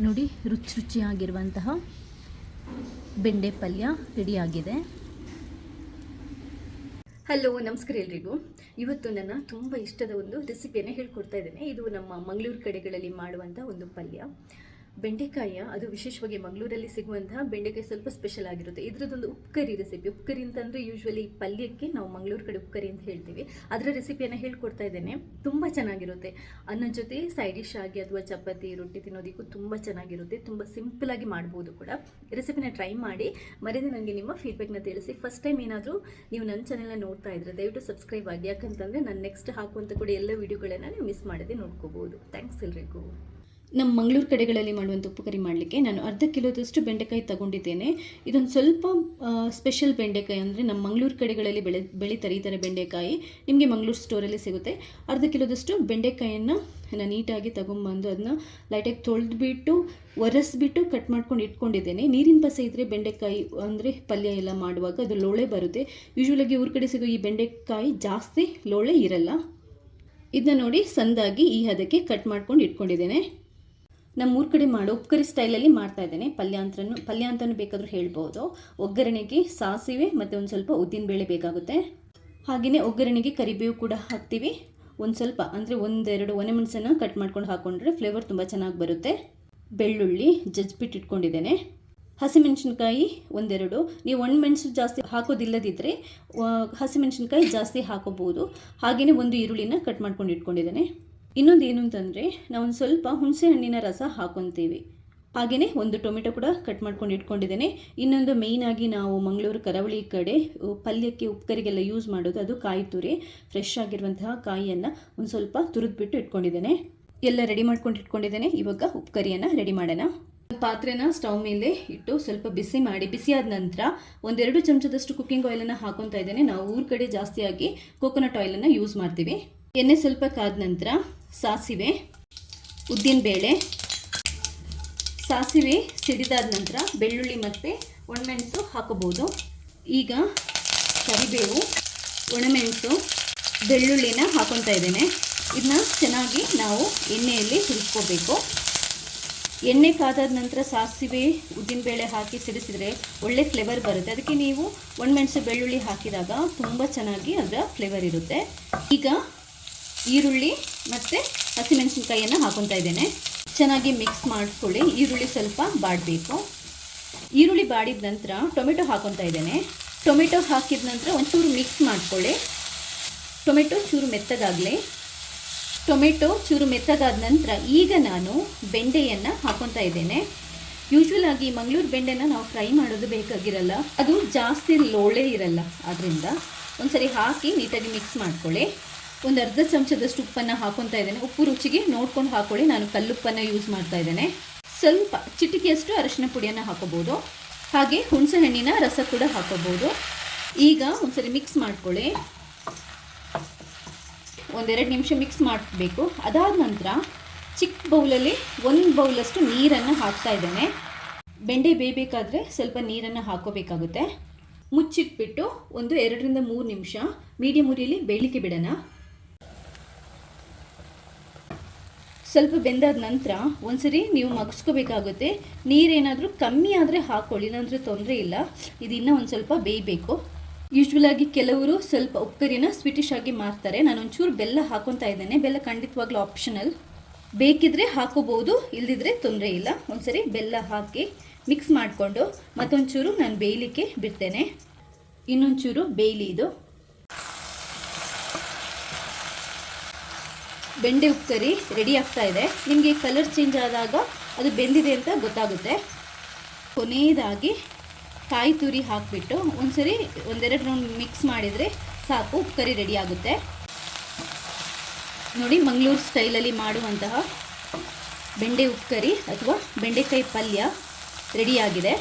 ನೋಡಿ, ರುಚಿ ರುಚಿಯಾಗಿರುವಂತಹ ಬೆಂಡೆ ಪಲ್ಯ ರೆಡಿಯಾಗಿದೆ. ಹಲೋ, ನಮಸ್ಕಾರ ಎಲ್ರಿಗೂ. ಇವತ್ತು ನನ್ನ ತುಂಬ ಇಷ್ಟದ ಒಂದು ರೆಸಿಪಿಯನ್ನು ಹೇಳ್ಕೊಡ್ತಾ ಇದ್ದೇನೆ. ಇದು ನಮ್ಮ ಮಂಗಳೂರು ಕಡೆಗಳಲ್ಲಿ ಮಾಡುವಂಥ ಒಂದು ಪಲ್ಯ. ಬೆಂಡೆಕಾಯಿಯ, ಅದು ವಿಶೇಷವಾಗಿ ಮಂಗಳೂರಲ್ಲಿ ಸಿಗುವಂತಹ ಬೆಂಡೆಕಾಯಿ ಸ್ವಲ್ಪ ಸ್ಪೆಷಲ್ ಆಗಿರುತ್ತೆ. ಇದರದೊಂದು ಉಪ್ಕರಿ ರೆಸಿಪಿ ಉಪ್ಕರಿ ಅಂತಂದರೆ ಯೂಶ್ವಲಿ ಪಲ್ಯಕ್ಕೆ ನಾವು ಮಂಗಳೂರು ಕಡೆ ಉಪ್ಕರಿ ಅಂತ ಹೇಳ್ತೀವಿ. ಅದರ ರೆಸಿಪಿಯನ್ನು ಹೇಳ್ಕೊಡ್ತಾ ಇದ್ದೇನೆ. ತುಂಬ ಚೆನ್ನಾಗಿರುತ್ತೆ. ಅನ್ನೋ ಜೊತೆ ಸೈಡ್ ಡಿಶ್ ಆಗಿ ಅಥವಾ ಚಪಾತಿ, ರೊಟ್ಟಿ ತಿನ್ನೋದಕ್ಕೂ ತುಂಬ ಚೆನ್ನಾಗಿರುತ್ತೆ. ತುಂಬ ಆಗಿ ಮಾಡ್ಬೋದು ಕೂಡ. ರೆಸಿಪಿನ ಟ್ರೈ ಮಾಡಿ, ಮರೆಯದೆ ನನಗೆ ನಿಮ್ಮ ಫೀಡ್ಬ್ಯಾಕ್ನ ತಿಳಿಸಿ. ಫಸ್ಟ್ ಟೈಮ್ ಏನಾದರೂ ನೀವು ನನ್ನ ಚಾನೆಲ್ನ ನೋಡ್ತಾ ಇದ್ರೆ ದಯವಿಟ್ಟು ಸಬ್ಸ್ಕ್ರೈಬ್ ಆಗಿ. ಯಾಕಂತಂದರೆ ನಾನು ನೆಕ್ಸ್ಟ್ ಹಾಕುವಂಥ ಕೂಡ ಎಲ್ಲ ವೀಡಿಯೋಗಳನ್ನು ನೀವು ಮಿಸ್ ಮಾಡದೆ ನೋಡ್ಕೋಬೋದು ಥ್ಯಾಂಕ್ಸ್ ಎಲ್ರಿಗೂ. ನಮ್ಮ ಮಂಗಳೂರು ಕಡೆಗಳಲ್ಲಿ ಮಾಡುವಂಥ ಉಪ್ಪುಕರಿ ಮಾಡಲಿಕ್ಕೆ ನಾನು ಅರ್ಧ ಕಿಲೋದಷ್ಟು ಬೆಂಡೆಕಾಯಿ ತಗೊಂಡಿದ್ದೇನೆ. ಇದೊಂದು ಸ್ವಲ್ಪ ಸ್ಪೆಷಲ್ ಬೆಂಡೆಕಾಯಿ ಅಂದರೆ ನಮ್ಮ ಮಂಗಳೂರು ಕಡೆಗಳಲ್ಲಿ ಬೆಳೆ, ಬೆಳೀತಾರೆ ಈ ಥರ ಬೆಂಡೆಕಾಯಿ. ನಿಮಗೆ ಮಂಗಳೂರು ಸ್ಟೋರಲ್ಲಿ ಸಿಗುತ್ತೆ. ಅರ್ಧ ಕಿಲೋದಷ್ಟು ಬೆಂಡೆಕಾಯಿಯನ್ನು ನಾನು ನೀಟಾಗಿ ತಗೊಂಬಂದು ಅದನ್ನ ಲೈಟಾಗಿ ತೊಳೆದುಬಿಟ್ಟು, ಒರೆಸ್ಬಿಟ್ಟು ಕಟ್ ಮಾಡ್ಕೊಂಡು ಇಟ್ಕೊಂಡಿದ್ದೇನೆ. ನೀರಿನ ಪಸೆ ಇದ್ದರೆ ಬೆಂಡೆಕಾಯಿ ಅಂದರೆ ಪಲ್ಯ ಎಲ್ಲ ಮಾಡುವಾಗ ಅದು ಲೋಳೆ ಬರುತ್ತೆ. ಯೂಶ್ವಲಾಗಿ ಊರ ಕಡೆ ಸಿಗೋ ಈ ಬೆಂಡೆಕಾಯಿ ಜಾಸ್ತಿ ಲೋಳೆ ಇರಲ್ಲ. ಇದನ್ನ ನೋಡಿ, ಸಂದಾಗಿ ಈ ಹದಕ್ಕೆ ಕಟ್ ಮಾಡ್ಕೊಂಡು ಇಟ್ಕೊಂಡಿದ್ದೇನೆ. ನಮ್ಮ ಊರ ಕಡೆ ಮಾಡೋ ಉಪ್ಕರಿ ಸ್ಟೈಲಲ್ಲಿ ಮಾಡ್ತಾ ಇದ್ದೇನೆ. ಪಲ್ಯ ಅಂತನೂ ಪಲ್ಯ ಅಂತಲೂ ಬೇಕಾದರೂ ಹೇಳ್ಬೋದು. ಒಗ್ಗರಣೆಗೆ ಸಾಸಿವೆ ಮತ್ತು ಒಂದು ಸ್ವಲ್ಪ ಉದ್ದಿನಬೇಳೆ ಬೇಕಾಗುತ್ತೆ. ಹಾಗೆಯೇ ಒಗ್ಗರಣೆಗೆ ಕರಿಬೇವು ಕೂಡ ಹಾಕ್ತೀವಿ. ಒಂದು ಸ್ವಲ್ಪ, ಅಂದರೆ ಒಂದೆರಡು ಒಣಮೆಣಸನ್ನು ಕಟ್ ಮಾಡ್ಕೊಂಡು ಹಾಕ್ಕೊಂಡ್ರೆ ಫ್ಲೇವರ್ ತುಂಬ ಚೆನ್ನಾಗಿ ಬರುತ್ತೆ. ಬೆಳ್ಳುಳ್ಳಿ, ಜಜ್ಬಿಟ್ಟು ಇಟ್ಕೊಂಡಿದ್ದೇನೆ. ಹಸಿಮೆಣಸಿನ್ಕಾಯಿ ಒಂದೆರಡು. ನೀವು ಒಣಮೆಣಸು ಜಾಸ್ತಿ ಹಾಕೋದಿಲ್ಲದಿದ್ದರೆ ಹಸಿಮೆಣಸಿನ್ಕಾಯಿ ಜಾಸ್ತಿ ಹಾಕೋಬೋದು. ಹಾಗೆಯೇ ಒಂದು ಈರುಳ್ಳಿನ ಕಟ್ ಮಾಡ್ಕೊಂಡು ಇಟ್ಕೊಂಡಿದ್ದೇನೆ. ಇನ್ನೊಂದು ಏನು ಅಂತಂದರೆ ನಾವು ಒಂದು ಸ್ವಲ್ಪ ಹುಣಸೆ ಹಣ್ಣಿನ ರಸ ಹಾಕೊತೀವಿ. ಹಾಗೆಯೇ ಒಂದು ಟೊಮೆಟೊ ಕೂಡ ಕಟ್ ಮಾಡ್ಕೊಂಡು ಇಟ್ಕೊಂಡಿದ್ದೇನೆ. ಇನ್ನೊಂದು ಮೇಯ್ನಾಗಿ ನಾವು ಮಂಗಳೂರು ಕರಾವಳಿ ಕಡೆ ಪಲ್ಯಕ್ಕೆ ಉಪ್ಕರಿಗೆಲ್ಲ ಯೂಸ್ ಮಾಡೋದು ಅದು ಕಾಯಿ ತುರಿ. ಫ್ರೆಶ್ ಆಗಿರುವಂತಹ ಕಾಯಿಯನ್ನು ಒಂದು ಸ್ವಲ್ಪ ತುರಿದ್ಬಿಟ್ಟು ಇಟ್ಕೊಂಡಿದ್ದೇನೆ. ಎಲ್ಲ ರೆಡಿ ಮಾಡ್ಕೊಂಡು ಇಟ್ಕೊಂಡಿದ್ದೇನೆ. ಇವಾಗ ಉಪ್ಕರಿಯನ್ನು ರೆಡಿ ಮಾಡೋಣ. ಪಾತ್ರೆನ ಸ್ಟವ್ ಮೇಲೆ ಇಟ್ಟು ಸ್ವಲ್ಪ ಬಿಸಿ ಮಾಡಿ ಬಿಸಿಯಾದ ನಂತರ ಒಂದೆರಡು ಚಮಚದಷ್ಟು ಕುಕ್ಕಿಂಗ್ ಆಯಿಲನ್ನು ಹಾಕೊತಾ ಇದ್ದೇನೆ. ನಾವು ಊರ ಕಡೆ ಜಾಸ್ತಿಯಾಗಿ ಕೋಕೋನಟ್ ಆಯಿಲನ್ನು ಯೂಸ್ ಮಾಡ್ತೀವಿ. ಎಣ್ಣೆ ಸ್ವಲ್ಪ ಕಾದ ನಂತರ ಸಾಸಿವೆ ಉದ್ದಿನಬೇಳೆ ಸಾಸಿವೆ ಸಿಡಿದಾದ ನಂತರ ಬೆಳ್ಳುಳ್ಳಿ ಮತ್ತು ಒಣಮೆಣಸು ಹಾಕೋಬೋದು ಈಗ ಕರಿಬೇವು, ಒಣಮೆಣಸು, ಬೆಳ್ಳುಳ್ಳಿನ ಹಾಕೊತಾ ಇದ್ದೇನೆ. ಇದನ್ನ ಚೆನ್ನಾಗಿ ನಾವು ಎಣ್ಣೆಯಲ್ಲಿ ಹುರಿಸ್ಕೋಬೇಕು. ಎಣ್ಣೆ ಕಾದಾದ ನಂತರ ಸಾಸಿವೆ ಉದ್ದಿನಬೇಳೆ ಹಾಕಿ ಸಿಡಿಸಿದರೆ ಒಳ್ಳೆ ಫ್ಲೇವರ್ ಬರುತ್ತೆ. ಅದಕ್ಕೆ ನೀವು ಒಣಮೆಣಸು, ಬೆಳ್ಳುಳ್ಳಿ ಹಾಕಿದಾಗ ತುಂಬ ಚೆನ್ನಾಗಿ ಅದರ ಫ್ಲೇವರ್ ಇರುತ್ತೆ. ಈಗ ಈರುಳ್ಳಿ ಮತ್ತು ಹಸಿಮೆಣಸಿನ್ಕಾಯಿಯನ್ನು ಹಾಕೊತಾ ಇದ್ದೇನೆ. ಚೆನ್ನಾಗಿ ಮಿಕ್ಸ್ ಮಾಡಿಕೊಳ್ಳಿ. ಈರುಳ್ಳಿ ಸ್ವಲ್ಪ ಬಾಡಬೇಕು. ಈರುಳ್ಳಿ ಬಾಡಿದ ನಂತರ ಟೊಮೆಟೊ ಹಾಕೊತಾ ಇದ್ದೇನೆ. ಟೊಮೆಟೊ ಹಾಕಿದ ನಂತರ ಒಂಚೂರು ಮಿಕ್ಸ್ ಮಾಡ್ಕೊಳ್ಳಿ. ಟೊಮೆಟೊ ಚೂರು ಮೆತ್ತಗಾಗಲಿ. ಟೊಮೆಟೊ ಚೂರು ಮೆತ್ತಗಾದ ನಂತರ ಈಗ ನಾನು ಬೆಂಡೆಯನ್ನು ಹಾಕೊತಾ ಇದ್ದೇನೆ. ಯೂಶ್ವಲ್ ಆಗಿ ಮಂಗಳೂರು ಬೆಂಡೆನ ನಾವು ಫ್ರೈ ಮಾಡೋದು ಬೇಕಾಗಿರಲ್ಲ. ಅದು ಜಾಸ್ತಿ ಲೋಳೆ ಇರಲ್ಲ. ಅದರಿಂದ ಒಂದ್ಸರಿ ಹಾಕಿ ನೀಟಾಗಿ ಮಿಕ್ಸ್ ಮಾಡ್ಕೊಳ್ಳಿ. ಒಂದು ಅರ್ಧ ಚಮಚದಷ್ಟು ಉಪ್ಪನ್ನು ಹಾಕೊತಾ ಇದ್ದೇನೆ. ಉಪ್ಪು ರುಚಿಗೆ ನೋಡ್ಕೊಂಡು ಹಾಕೊಳ್ಳಿ. ನಾನು ಕಲ್ಲುಪ್ಪನ್ನು ಯೂಸ್ ಮಾಡ್ತಾ ಇದ್ದೇನೆ. ಸ್ವಲ್ಪ ಚಿಟಿಕೆಯಷ್ಟು ಅರಶಿನ ಪುಡಿಯನ್ನು ಹಾಕೋಬೋದು ಹಾಗೆ ಹುಣಸೆಹಣ್ಣಿನ ರಸ ಕೂಡ ಹಾಕೋಬೋದು ಈಗ ಒಂದ್ಸರಿ ಮಿಕ್ಸ್ ಮಾಡ್ಕೊಳ್ಳಿ. ಒಂದೆರಡು ನಿಮಿಷ ಮಿಕ್ಸ್ ಮಾಡಬೇಕು. ಅದಾದ ನಂತರ ಚಿಕ್ಕ ಬೌಲಲ್ಲಿ ಒಂದು ಬೌಲಷ್ಟು ನೀರನ್ನು ಹಾಕ್ತಾ ಇದ್ದೇನೆ. ಬೆಂಡೆ ಬೇಯಬೇಕಾದ್ರೆ ಸ್ವಲ್ಪ ನೀರನ್ನು ಹಾಕೋಬೇಕಾಗುತ್ತೆ. ಮುಚ್ಚಿಟ್ಬಿಟ್ಟು ಒಂದು ಎರಡರಿಂದ ಮೂರು ನಿಮಿಷ ಮೀಡಿಯಮ್ ಉರಿಯಲ್ಲಿ ಬೇಯಲಿಕ್ಕೆ ಬಿಡೋಣ. ಸ್ವಲ್ಪ ಬೆಂದಾದ ನಂತರ ಒಂದ್ಸರಿ ನೀವು ಮಗ್ಸ್ಕೋಬೇಕಾಗುತ್ತೆ. ನೀರೇನಾದರೂ ಕಮ್ಮಿ ಆದರೆ ಹಾಕ್ಕೊಳ್ಳಿ ಇಲ್ಲಾಂದರೆ ತೊಂದರೆ ಇಲ್ಲ. ಇದು ಇನ್ನೂ ಒಂದು ಸ್ವಲ್ಪ ಬೇಯಬೇಕು. ಯೂಶ್ವಲ್ ಆಗಿ ಕೆಲವರು ಸ್ವಲ್ಪ ಉಪ್ಪರಿನ ಸ್ವೀಟಿಶ್ ಆಗಿ ಮಾರ್ತಾರೆ. ನಾನು ಒಂಚೂರು ಬೆಲ್ಲ ಹಾಕೊತಾ ಇದ್ದೇನೆ. ಬೆಲ್ಲ ಖಂಡಿತವಾಗ್ಲೂ ಆಪ್ಷನಲ್ ಬೇಕಿದ್ರೆ ಹಾಕೋಬಹುದು, ಇಲ್ದಿದ್ರೆ ತೊಂದರೆ ಇಲ್ಲ. ಒಂದ್ಸರಿ ಬೆಲ್ಲ ಹಾಕಿ ಮಿಕ್ಸ್ ಮಾಡಿಕೊಂಡು ಮತ್ತೊಂಚೂರು ನಾನು ಬೇಯಲಿಕ್ಕೆ ಬಿಡ್ತೇನೆ. ಇನ್ನೊಂಚೂರು ಬೇಯಲಿ ಇದು. ಬೆಂಡೆ ಉಪ್ಕರಿ ರೆಡಿ ಆಗ್ತಾ ಇದೆ. ನಿಮಗೆ ಕಲರ್ ಚೇಂಜ್ ಆದಾಗ ಅದು ಬೆಂದಿದೆ ಅಂತ ಗೊತ್ತಾಗುತ್ತೆ. ಕೊನೆಯದಾಗಿ ಕಾಯಿ ತುರಿ ಹಾಕಿಬಿಟ್ಟು ಒಂದ್ಸರಿ ಒಂದೆರಡು ರೌಂಡ್ ಮಿಕ್ಸ್ ಮಾಡಿದರೆ ಸಾಕು ಉಪ್ಕರಿ ರೆಡಿ ಆಗುತ್ತೆ. ನೋಡಿ ಮಂಗಳೂರು ಸ್ಟೈಲಲ್ಲಿ ಮಾಡುವಂತಹ ಬೆಂಡೆ ಉಪ್ಕರಿ ಅಥವಾ ಬೆಂಡೆಕಾಯಿ ಪಲ್ಯ ರೆಡಿಯಾಗಿದೆ